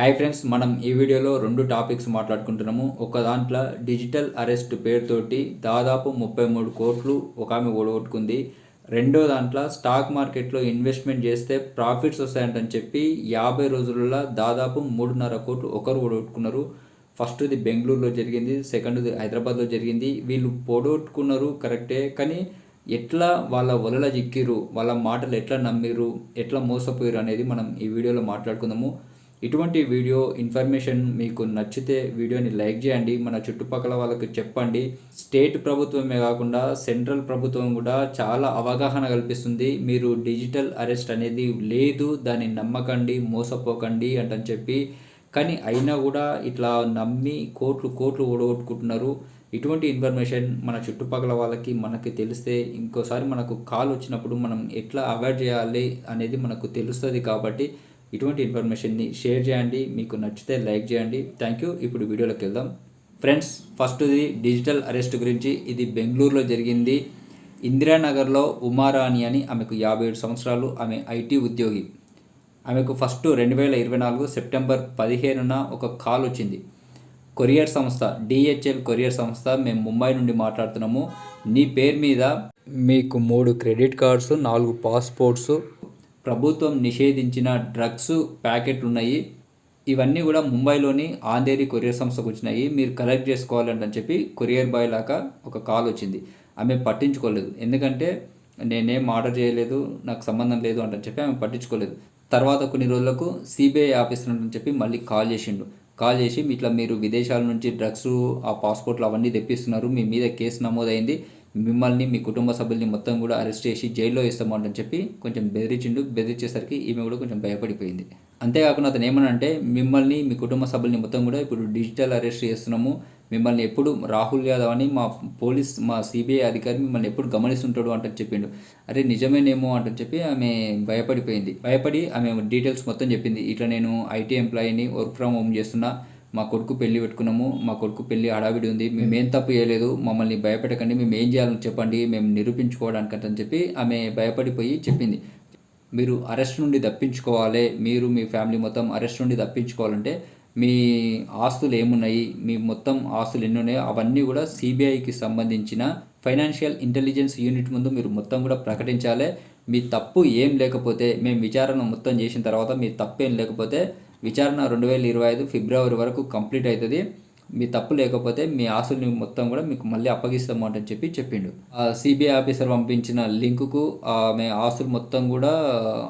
Hi friends మనం ఈ వీడియోలో రెండు టాపిక్స్ మాట్లాడుకుంటున్నాము. ఒక దాంట్లో డిజిటల్ అరెస్ట్ పేరుతోటి దాదాపు ముప్పై మూడు కోట్లు ఒక ఆమె ఓడగొట్టుకుంది. రెండో దాంట్లో స్టాక్ మార్కెట్లో ఇన్వెస్ట్మెంట్ చేస్తే ప్రాఫిట్స్ వస్తాయంటని చెప్పి యాభై రోజులలో దాదాపు మూడున్నర కోట్లు ఒకరు ఓడగొట్టుకున్నారు. ఫస్ట్ది బెంగళూరులో జరిగింది సెకండ్ది హైదరాబాద్లో జరిగింది. వీళ్ళు పొడగొట్టుకున్నారు కరెక్టే కానీ ఎట్లా వాళ్ళ వలల చిక్కిరు వాళ్ళ మాటలు ఎట్లా నమ్మిరు ఎట్లా మోసపోయారు అనేది మనం ఈ వీడియోలో మాట్లాడుకుందాము. ఇటువంటి వీడియో ఇన్ఫర్మేషన్ మీకు నచ్చితే వీడియోని లైక్ చేయండి మన చుట్టుపక్కల వాళ్ళకి చెప్పండి. స్టేట్ ప్రభుత్వమే కాకుండా సెంట్రల్ ప్రభుత్వం కూడా చాలా అవగాహన కల్పిస్తుంది. మీరు డిజిటల్ అరెస్ట్ అనేది లేదు దాన్ని నమ్మకండి మోసపోకండి అంటని చెప్పి. కానీ అయినా కూడా ఇట్లా నమ్మి కోట్లు కోట్లు ఓడగొట్టుకుంటున్నారు. ఇటువంటి ఇన్ఫర్మేషన్ మన చుట్టుపక్కల వాళ్ళకి మనకి తెలిస్తే ఇంకోసారి మనకు కాల్ వచ్చినప్పుడు మనం ఎట్లా అవాయిడ్ చేయాలి అనేది మనకు తెలుస్తుంది కాబట్టి ఇటువంటి ఇన్ఫర్మేషన్ని షేర్ చేయండి మీకు నచ్చితే లైక్ చేయండి. థ్యాంక్ యూ ఇప్పుడు వీడియోలోకి వెళ్దాం. ఫ్రెండ్స్ ఫస్ట్ది డిజిటల్ అరెస్ట్ గురించి. ఇది బెంగళూరులో జరిగింది. ఇందిరానగర్లో ఉమారాణి అని ఆమెకు యాభై ఏడు సంవత్సరాలు. ఆమె ఐటీ ఉద్యోగి. ఆమెకు ఫస్ట్ రెండు వేల ఇరవై నాలుగు సెప్టెంబర్ పదిహేనున ఒక కాల్ వచ్చింది. కొరియర్ సంస్థ డిహెచ్ఎల్ కొరియర్ సంస్థ మేము ముంబై నుండి మాట్లాడుతున్నాము. నీ పేరు మీద మీకు మూడు క్రెడిట్ కార్డ్స్ నాలుగు పాస్పోర్ట్స్ ప్రభుత్వం నిషేధించిన డ్రగ్స్ ప్యాకెట్లు ఉన్నాయి ఇవన్నీ కూడా ముంబైలోని ఆంధేరి కొరియర్ సంస్థకు వచ్చినాయి. మీరు కలెక్ట్ చేసుకోవాలంటని చెప్పి కొరియర్ బాయ్ లాగా ఒక కాల్ వచ్చింది. ఆమె పట్టించుకోలేదు. ఎందుకంటే నేనేం ఆర్డర్ చేయలేదు నాకు సంబంధం లేదు అంటని చెప్పి ఆమె పట్టించుకోలేదు. తర్వాత కొన్ని రోజులకు సిబిఐ ఆఫీసర్ అని చెప్పి మళ్ళీ కాల్ చేసిండు. కాల్ చేసి ఇట్లా మీరు విదేశాల నుంచి డ్రగ్స్ ఆ పాస్పోర్ట్లు అవన్నీ తెప్పిస్తున్నారు. మీ మీద కేసు నమోదైంది. మిమ్మల్ని మీ కుటుంబ సభ్యుల్ని మొత్తం కూడా అరెస్ట్ చేసి జైల్లో వేస్తామంటని చెప్పి కొంచెం బెదిరించిండు. బెదిరించేసరికి ఈమె కూడా కొంచెం భయపడిపోయింది. అంతేకాకుండా అతను ఏమనంటే మిమ్మల్ని మీ కుటుంబ సభ్యుల్ని మొత్తం కూడా ఇప్పుడు డిజిటల్ అరెస్ట్ చేస్తున్నాము. మిమ్మల్ని ఎప్పుడు రాహుల్ యాదవ్ అని మా పోలీస్ మా సిబిఐ అధికారి మిమ్మల్ని ఎప్పుడు గమనిస్తుంటాడు అంటని చెప్పిండు. అరే నిజమేనేమో అంటని చెప్పి ఆమె భయపడిపోయింది. భయపడి ఆమె డీటెయిల్స్ మొత్తం చెప్పింది. ఇట్లా నేను ఐటీ ఎంప్లాయీని వర్క్ ఫ్రమ్ హోమ్ చేస్తున్నా. మా కొడుకు పెళ్ళి పెట్టుకున్నాము మా కొడుకు పెళ్ళి హడావిడి ఉంది మేమేం తప్పు చేయలేదు మమ్మల్ని భయపెట్టకండి మేము ఏం చేయాలని చెప్పండి మేము నిరూపించుకోవడానికి అని చెప్పి ఆమె భయపడిపోయి చెప్పింది. మీరు అరెస్ట్ నుండి తప్పించుకోవాలి మీరు మీ ఫ్యామిలీ మొత్తం అరెస్ట్ నుండి తప్పించుకోవాలంటే మీ ఆస్తులు ఏమున్నాయి మీ మొత్తం ఆస్తులు ఎన్ని ఉన్నాయో అవన్నీ కూడా సిబిఐకి సంబంధించిన ఫైనాన్షియల్ ఇంటెలిజెన్స్ యూనిట్ ముందు మీరు మొత్తం కూడా ప్రకటించాలి. మీ తప్పు ఏం లేకపోతే మేము విచారణ మొత్తం చేసిన తర్వాత మీ తప్పు ఏం లేకపోతే విచారణ రెండు వేల ఇరవై ఐదు ఫిబ్రవరి వరకు కంప్లీట్ అవుతుంది. మీ తప్పు లేకపోతే మీ ఆస్తుల్ని మొత్తం కూడా మీకు మళ్ళీ అప్పగిస్తాము అని చెప్పి చెప్పిండు. ఆ సిబిఐ ఆఫీసర్ పంపించిన లింకుకు ఆమె ఆస్తులు మొత్తం కూడా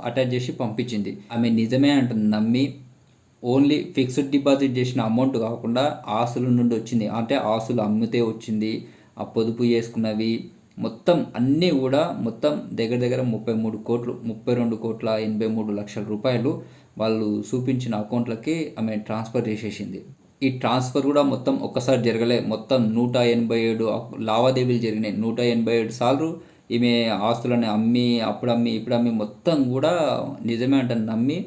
అటాచ్ చేసి పంపించింది. ఆమె నిజమే అంటుంది నమ్మి ఓన్లీ ఫిక్స్డ్ డిపాజిట్ చేసిన అమౌంట్ కాకుండా ఆస్తుల నుండి వచ్చింది. అంటే ఆస్తులు అమ్మితే వచ్చింది. ఆ పొదుపు చేసుకున్నవి మొత్తం అన్నీ కూడా మొత్తం దగ్గర దగ్గర ముప్పై మూడు కోట్లు ముప్పై రెండు కోట్ల ఎనభై మూడు లక్షల రూపాయలు వాళ్ళు చూపించిన అకౌంట్లకి ఆమె ట్రాన్స్ఫర్ చేసేసింది. ఈ ట్రాన్స్ఫర్ కూడా మొత్తం ఒక్కసారి జరగలే. మొత్తం నూట ఎనభై ఏడు లావాదేవీలు జరిగినాయి. నూట ఎనభై ఏడు సార్లు ఈమె ఆస్తులని అమ్మి అప్పుడు అమ్మి ఇప్పుడు అమ్మి మొత్తం కూడా నిజమే అంటే నమ్మి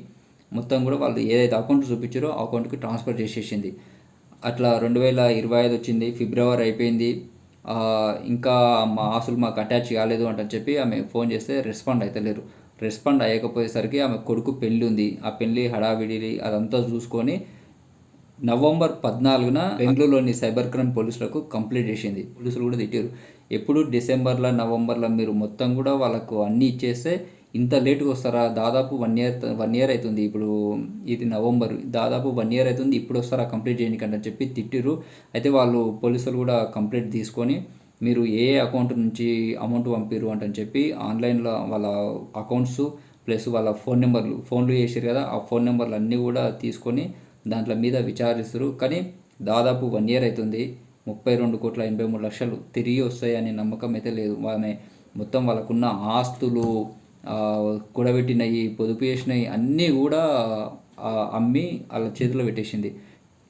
మొత్తం కూడా వాళ్ళు ఏదైతే అకౌంట్ చూపించారో అకౌంట్కి ట్రాన్స్ఫర్ చేసేసింది. అట్లా రెండు వేల ఇరవై ఐదు వచ్చింది. ఫిబ్రవరి అయిపోయింది. ఇంకా మా ఆస్తులు మాకు అటాచ్ కాలేదు అంటని చెప్పి ఆమె ఫోన్ చేస్తే రెస్పాండ్ అయితే లేరు. రెస్పాండ్ అయ్యకపోయేసరికి ఆమె కొడుకు పెళ్ళి ఉంది. ఆ పెళ్ళి హడావిడి అదంతా చూసుకొని నవంబర్ పద్నాలుగున బెంగళూరులోని సైబర్ క్రైమ్ పోలీసులకు కంప్లీట్ చేసింది. పోలీసులు కూడా తిట్టారు ఎప్పుడు డిసెంబర్లో నవంబర్లో మీరు మొత్తం కూడా వాళ్ళకు అన్నీ ఇచ్చేస్తే ఇంత లేటుగా వస్తారా? దాదాపు వన్ ఇయర్ వన్ ఇయర్ అవుతుంది. ఇప్పుడు ఇది నవంబర్. దాదాపు వన్ ఇయర్ అవుతుంది. ఇప్పుడు వస్తారా కంప్లీట్ చేయడానికి అని చెప్పి తిట్టిరు అయితే వాళ్ళు పోలీసులు కూడా కంప్లీట్ తీసుకొని మీరు ఏ అకౌంట్ నుంచి అమౌంట్ పంపిరు అంటని చెప్పి ఆన్లైన్లో వాళ్ళ అకౌంట్స్ ప్లస్ వాళ్ళ ఫోన్ నెంబర్లు ఫోన్లు చేసారు కదా ఆ ఫోన్ నెంబర్లు అన్నీ కూడా తీసుకొని దాంట్లో మీద విచారిస్తారు. కానీ దాదాపు వన్ ఇయర్ అవుతుంది. ముప్పై రెండు కోట్ల ఎనభై మూడు లక్షలు తిరిగి వస్తాయనే నమ్మకం అయితే లేదు. ఆమె మొత్తం వాళ్ళకున్న ఆస్తులు కూడబెట్టినవి పొదుపు చేసినవి అన్నీ కూడా అమ్మి వాళ్ళ చేతిలో పెట్టేసింది.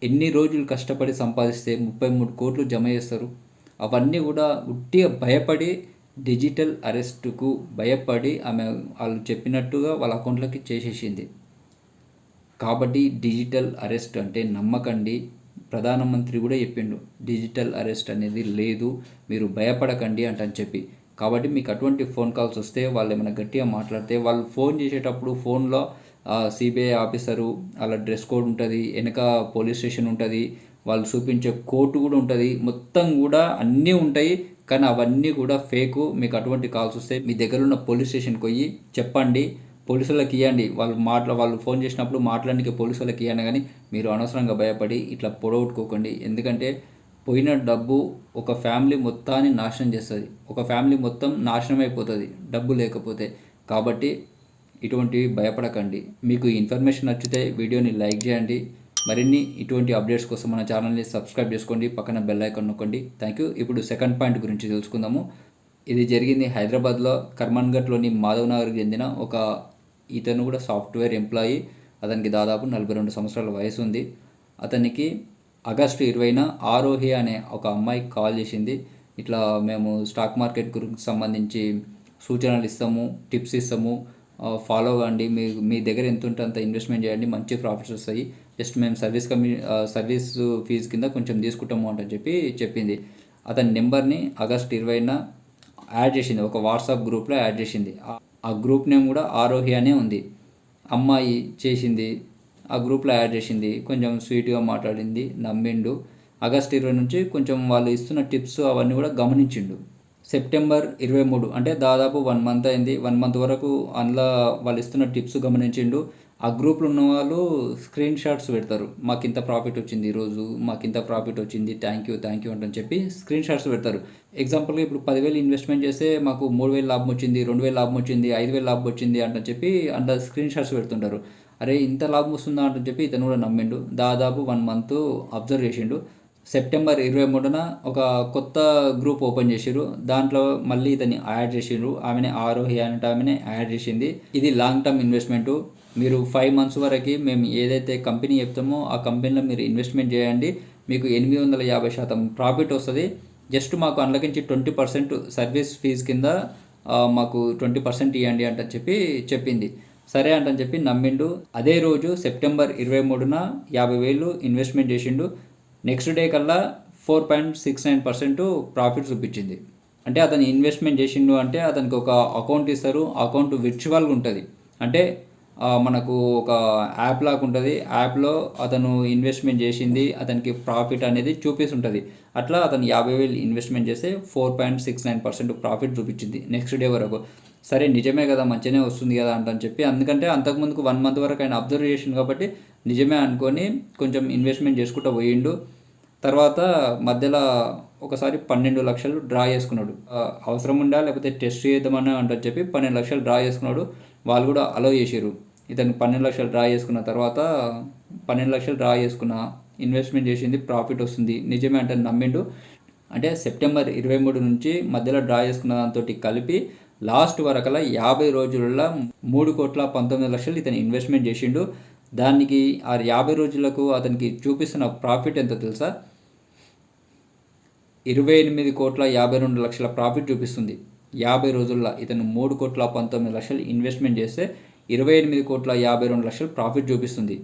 ఎన్ని రోజులు కష్టపడి సంపాదిస్తే ముప్పై మూడు కోట్లు జమ చేస్తారు? అవన్నీ కూడా ఉట్టిగా భయపడి డిజిటల్ అరెస్టుకు భయపడి ఆమె వాళ్ళు చెప్పినట్టుగా వాళ్ళ అకౌంట్లోకి చేసేసింది. కాబట్టి డిజిటల్ అరెస్ట్ అంటే నమ్మకండి. ప్రధానమంత్రి కూడా చెప్పిండు డిజిటల్ అరెస్ట్ అనేది లేదు మీరు భయపడకండి అంటని చెప్పి. కాబట్టి మీకు అటువంటి ఫోన్ కాల్స్ వస్తే వాళ్ళు ఏమైనా గట్టిగా మాట్లాడితే వాళ్ళు ఫోన్ చేసేటప్పుడు ఫోన్లో సిబిఐ ఆఫీసరు అలా డ్రెస్ కోడ్ ఉంటుంది వెనక పోలీస్ స్టేషన్ ఉంటుంది వాళ్ళు చూపించే కోర్టు కూడా ఉంటుంది. మొత్తం కూడా అన్నీ ఉంటాయి. కానీ అవన్నీ కూడా ఫేకు మీకు అటువంటి కాల్స్ వస్తే మీ దగ్గర ఉన్న పోలీస్ స్టేషన్కి పోయి చెప్పండి. పోలీసులకు ఇవ్వండి వాళ్ళు మాట్లా వాళ్ళు ఫోన్ చేసినప్పుడు మాట్లాడడానికి పోలీసులకు ఇవ్వండి కానీ మీరు అనవసరంగా భయపడి ఇట్లా పొడగొట్టుకోకండి. ఎందుకంటే పోయిన డబ్బు ఒక ఫ్యామిలీ మొత్తాన్ని నాశనం చేస్తుంది. ఒక ఫ్యామిలీ మొత్తం నాశనం అయిపోతుంది డబ్బు లేకపోతే. కాబట్టి ఇటువంటివి భయపడకండి. మీకు ఇన్ఫర్మేషన్ నచ్చితే వీడియోని లైక్ చేయండి. మరిన్ని ఇటువంటి అప్డేట్స్ కోసం మన ఛానల్ని సబ్స్క్రైబ్ చేసుకోండి. పక్కన బెల్ ఐకాన్ నొక్కండి. Thank you. ఇప్పుడు సెకండ్ పాయింట్ గురించి తెలుసుకుందాము. ఇది జరిగింది హైదరాబాద్లో కర్మన్ఘట్లోని మాధవ్ నగర్కి చెందిన ఒక ఇతను కూడా సాఫ్ట్వేర్ ఎంప్లాయీ. అతనికి దాదాపు నలభై రెండు సంవత్సరాల వయసు ఉంది అతనికి ఆగస్టు ఇరవైన ఆరోహి అనే ఒక అమ్మాయి కాల్ చేసింది. ఇట్లా మేము స్టాక్ మార్కెట్ గురించి సంబంధించి సూచనలు ఇస్తాము టిప్స్ ఇస్తాము. ఫాలో అవ్వండి. మీ మీ దగ్గర ఎంత ఉంటే అంత ఇన్వెస్ట్మెంట్ చేయండి. మంచి ప్రాఫిట్స్ వస్తాయి. జస్ట్ మేము సర్వీస్ కమ్యూ సర్వీస్ ఫీజు కింద కొంచెం తీసుకుంటాము అంటని చెప్పి చెప్పింది. అతని నెంబర్ని ఆగస్ట్ ఇరవైన యాడ్ చేసింది. ఒక వాట్సాప్ గ్రూప్లో యాడ్ చేసింది. ఆ గ్రూప్ నేమ్ కూడా ఆరోహి అనే ఉంది. అమ్మాయి చేసింది. ఆ గ్రూప్లో యాడ్ చేసింది కొంచెం స్వీట్గా మాట్లాడింది నమ్మిండు. ఆగస్ట్ ఇరవై నుంచి కొంచెం వాళ్ళు ఇస్తున్న టిప్స్ అవన్నీ కూడా గమనించిండు. సెప్టెంబర్ ఇరవై మూడు అంటే దాదాపు వన్ మంత్ అయింది. వన్ మంత్ వరకు అందులో వాళ్ళు ఇస్తున్న టిప్స్ గమనించిండు. ఆ గ్రూప్లో ఉన్న వాళ్ళు స్క్రీన్ షాట్స్ పెడతారు. మాకు ఇంత ప్రాఫిట్ వచ్చింది ఈరోజు మాకు ఇంత ప్రాఫిట్ వచ్చింది థ్యాంక్ యూ థ్యాంక్ యూ అంటని చెప్పి స్క్రీన్ షాట్స్ పెడతారు. ఎగ్జాంపుల్గా ఇప్పుడు పదివేలు ఇన్వెస్ట్మెంట్ చేస్తే మాకు మూడు వేలు లాభం వచ్చింది రెండు వేలు లాభం వచ్చింది ఐదు వేలు లాభం వచ్చింది అంటని చెప్పి అందులో స్క్రీన్ షాట్స్ పెడుతుంటారు. అరే ఇంత లాభం వస్తుందా అంటని చెప్పి ఇతను కూడా నమ్మిండు. దాదాపు వన్ మంత్ అబ్జర్వ్ చేసిండు. సెప్టెంబర్ ఇరవై మూడున ఒక కొత్త గ్రూప్ ఓపెన్ చేసిరు దాంట్లో మళ్ళీ ఇతన్ని యాడ్ చేసిండ్రు ఆమెనే ఆరోహి అనేట ఆమెనే యాడ్ చేసింది. ఇది లాంగ్ టర్మ్ ఇన్వెస్ట్మెంట్ మీరు ఫైవ్ మంత్స్ వరకు మేము ఏదైతే కంపెనీ చెప్తామో ఆ కంపెనీలో మీరు ఇన్వెస్ట్మెంట్ చేయండి. మీకు ఎనిమిది వందల యాభై శాతం ప్రాఫిట్ వస్తుంది. జస్ట్ మాకు అందులోకించి ట్వంటీ పర్సెంట్ సర్వీస్ ఫీజు కింద మాకు ట్వంటీ పర్సెంట్ ఇవ్వండి అంటని చెప్పి చెప్పింది. సరే అంటని చెప్పి నమ్మిండు. అదే రోజు సెప్టెంబర్ ఇరవై మూడున యాభై వేలు ఇన్వెస్ట్మెంట్ చేసిండు. నెక్స్ట్ డే కల్లా four point six nine percent profit చూపించింది. అంటే అతను ఇన్వెస్ట్మెంట్ చేసిండు అంటే అతనికి ఒక అకౌంట్ ఇస్తారు. అకౌంట్ విర్చువల్గా ఉంటుంది. అంటే మనకు ఒక యాప్ లాగా ఉంటుంది. యాప్లో అతను ఇన్వెస్ట్మెంట్ చేసింది. అతనికి ప్రాఫిట్ అనేది చూపిస్తుంటుంది. అట్లా అతను యాభై వేలు ఇన్వెస్ట్మెంట్ చేస్తే four point six nine percent profit చూపించింది నెక్స్ట్ డే వరకు. సరే నిజమే కదా మంచిగానే వస్తుంది కదా అంటని చెప్పి అందుకంటే అంతకుముందుకు వన్ మంత్ వరకు ఆయన అబ్జర్వ్ చేసిండు కాబట్టి నిజమే అనుకొని కొంచెం ఇన్వెస్ట్మెంట్ చేసుకుంటూ పోయిండు. తర్వాత మధ్యలో ఒకసారి పన్నెండు లక్షలు డ్రా చేసుకున్నాడు. అవసరం ఉండా లేకపోతే టెస్ట్ చేద్దామని అంటని చెప్పి పన్నెండు లక్షలు డ్రా చేసుకున్నాడు. వాళ్ళు కూడా అలో చేసారు ఇతను పన్నెండు లక్షలు డ్రా చేసుకున్న తర్వాత పన్నెండు లక్షలు డ్రా చేసుకున్న ఇన్వెస్ట్మెంట్ చేసింది ప్రాఫిట్ వస్తుంది. నిజమే అంటే నమ్మిండు. అంటే సెప్టెంబర్ ఇరవై మూడు నుంచి మధ్యలో డ్రా చేసుకున్న దాంతో కలిపి లాస్ట్ వరకల యాభై రోజులలో మూడు కోట్ల పంతొమ్మిది లక్షలు ఇతను ఇన్వెస్ట్మెంట్ చేసిండు. దానికి ఆ యాభై రోజులకు అతనికి చూపిస్తున్న ప్రాఫిట్ ఎంతో తెలుసా? ఇరవై ఎనిమిది కోట్ల యాభై రెండు లక్షల ప్రాఫిట్ చూపిస్తుంది. యాభై రోజుల్లో ఇతను మూడు కోట్ల పంతొమ్మిది లక్షలు ఇన్వెస్ట్మెంట్ చేస్తే ఇరవై ఎనిమిది కోట్ల యాభై రెండు లక్షలు ప్రాఫిట్ చూపిస్తుంది.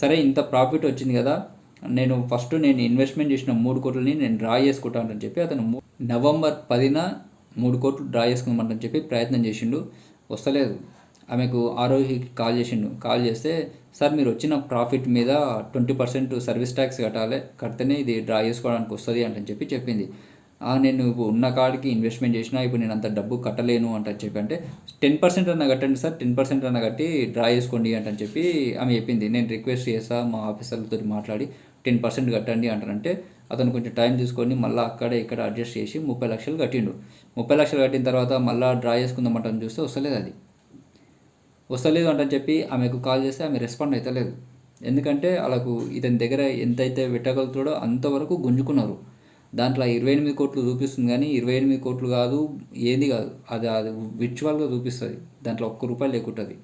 సరే ఇంత ప్రాఫిట్ వచ్చింది కదా. నేను ఫస్ట్ నేను ఇన్వెస్ట్మెంట్ చేసిన మూడు కోట్లని నేను డ్రా చేసుకుంటానని చెప్పి అతను నవంబర్ పదిన మూడు కోట్లు డ్రా చేసుకుందామంటని చెప్పి ప్రయత్నం చేసిండు. వస్తలేదు. ఆమెకు ఆరోగ్యకి కాల్ చేసిండు. కాల్ చేస్తే సార్ మీరు వచ్చిన ప్రాఫిట్ మీద ట్వంటీ పర్సెంట్ సర్వీస్ ట్యాక్స్ కట్టాలి కడితేనే ఇది డ్రా చేసుకోవడానికి వస్తుంది అంటని చెప్పి చెప్పింది. నేను ఉన్న కాడికి ఇన్వెస్ట్మెంట్ చేసినా ఇప్పుడు నేను అంత డబ్బు కట్టలేను అంటని చెప్పి అంటే టెన్ పర్సెంట్ అన్న కట్టండి సార్ టెన్ పర్సెంట్ అన్న కట్టి డ్రా చేసుకోండి అంటని చెప్పి ఆమె చెప్పింది. నేను రిక్వెస్ట్ చేస్తా మా ఆఫీసర్లతో మాట్లాడి టెన్ పర్సెంట్ కట్టండి అంటారంటే అతను కొంచెం టైం తీసుకొని మళ్ళీ అక్కడే ఇక్కడ అడ్జస్ట్ చేసి ముప్పై లక్షలు కట్టిండు. ముప్పై లక్షలు కట్టిన తర్వాత మళ్ళీ డ్రా చేసుకుందామంటని చూస్తే వస్తలేదు అది. వస్తలేదు అంటని చెప్పి ఆమెకు కాల్ చేస్తే ఆమె రెస్పాండ్ అవుతలేదు ఎందుకంటే వాళ్ళకు ఇతని దగ్గర ఎంతైతే పెట్టగలుగుతాడో అంతవరకు గుంజుకున్నారు. దాంట్లో ఇరవై ఎనిమిది కోట్లు చూపిస్తుంది కానీ ఇరవై ఎనిమిది కోట్లు కాదు ఏది కాదు అది అది విర్చువల్గా చూపిస్తుంది. దాంట్లో ఒక్క రూపాయి లేకుంటుంది.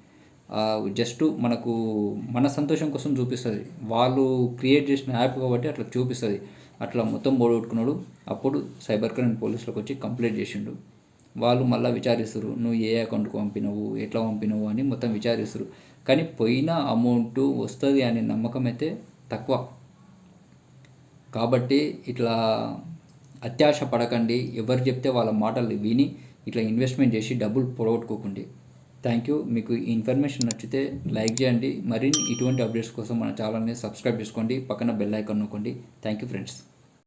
జస్ట్ మనకు మన సంతోషం కోసం చూపిస్తుంది. వాళ్ళు క్రియేట్ చేసిన యాప్ కాబట్టి అట్లా చూపిస్తుంది. అట్లా మొత్తం పోగొట్టుకున్నాడు అప్పుడు సైబర్ క్రైమ్ పోలీసులకు వచ్చి కంప్లైంట్ చేసిండు. వాళ్ళు మళ్ళీ విచారిస్తారు నువ్వు ఏ అకౌంట్కి పంపినవు ఎట్లా పంపినవు అని మొత్తం విచారిస్తారు. కానీ పోయిన అమౌంట్ వస్తుంది అనే నమ్మకం అయితే తక్కువ. కాబట్టి ఇట్లా అత్యాశ పడకండి. ఎవరు చెప్తే వాళ్ళ మాటలు విని ఇట్లా ఇన్వెస్ట్మెంట్ చేసి డబ్బులు పొడగొట్టుకోకండి థ్యాంక్ యూ మీకు ఈ ఇన్ఫర్మేషన్ నచ్చితే లైక్ చేయండి. మరిన్ని ఇటువంటి అప్డేట్స్ కోసం మన ఛానల్ని సబ్స్క్రైబ్ చేసుకోండి. పక్కన బెల్ ఐకాన్ నొక్కండి. Thank you friends